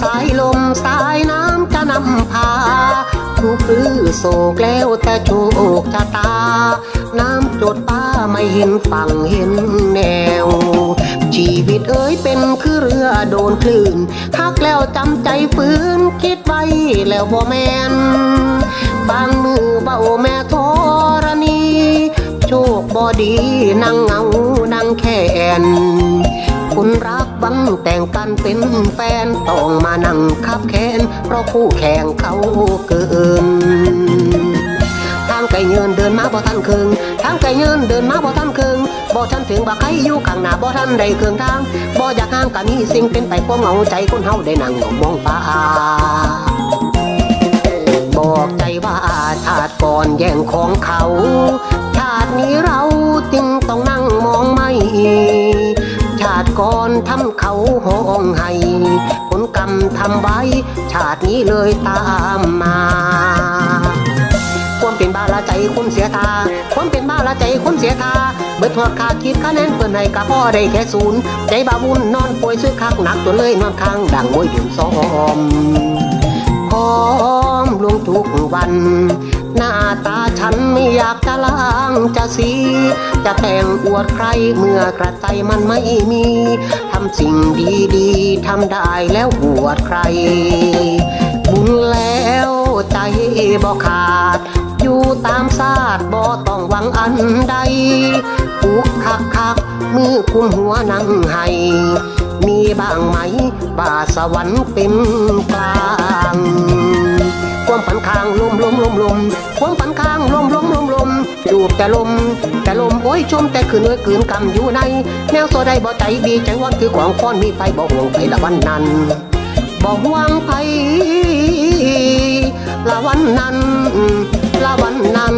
สายลมสายน้ำจะนำพา ทุกรื้อโศกแล้วแต่โชคชะตา น้ำจดป้าไม่เห็นฝั่งเห็นแนว ชีวิตเอ้ยเป็นคือเรือโดนคลื่นหักแล้วจำใจฟื้นคิดไว้แล้วบ่แมนบางมือเบาแม่ทรณี โชคบอดีนั่งเงานั่งแคน คุณรักบังแต่งกันเป็นแฟนต้องมานั่งคับแค้นเพราะคู่แข่งเขาเกินทางไก่เงินเดินมาบ่ทันครึ่งทางไก่เงินเดินมาบ่ทันครึ่งบ่ทันถึงบ่าใครอยู่ข้างหน้าบ่ทันได้เครื่องทางบ่อยากห่างก็มีสิ่งเป็นไปความเหงาใจคนเฮาได้นั่งมองฟ้าบอกใจว่าชาติก่อนแย่งของเขา ชาตินี้เราจึงต้องนั่งมองไม่ ก่อนทำเขาห้องให้ผลกรรมทำไว้ ชาตินี้เลยตามมาความเป็นบาลาใจคนเสียทาความเป็นบาลาใจคนเสียทาเบิดหอดขาคิดคะแนนเปินให้กับพ่อได้แค่ศูนย์ใจบาบุญนอนป่วยซื้อคักหนักจนเลยนอนค้างดังมวยถึงซ้อมพร้อมลงทุกวัน ฉันไม่อยากจะล้างจะสี จะแต่งอวดใครเมื่อกระใจมันไม่มี ทำสิ่งดีๆทำได้แล้วอวดใคร บุญแล้วใจบ่ขาด อยู่ตามศาสตร์บ่ต้องหวังอันใดปุกคักคักมือกุมหัวนั่งให้ มีบ้างไหมบ่าสวรรค์เป็นกลาง ความฝันค้างลมลมลมลมความฝันค้างลมลมลมลมจูบแต่ลม แต่ลมโอ้ยชมแต่คืนเอ้ยคืนกำอยู่ใน แนวโซได้บ่ใจดีใจวันคือของฟ้อนมีไฟบ่ห่วงไฟละวันนั้นบ่ห่วงไฟละวันนั้นละวันนั้น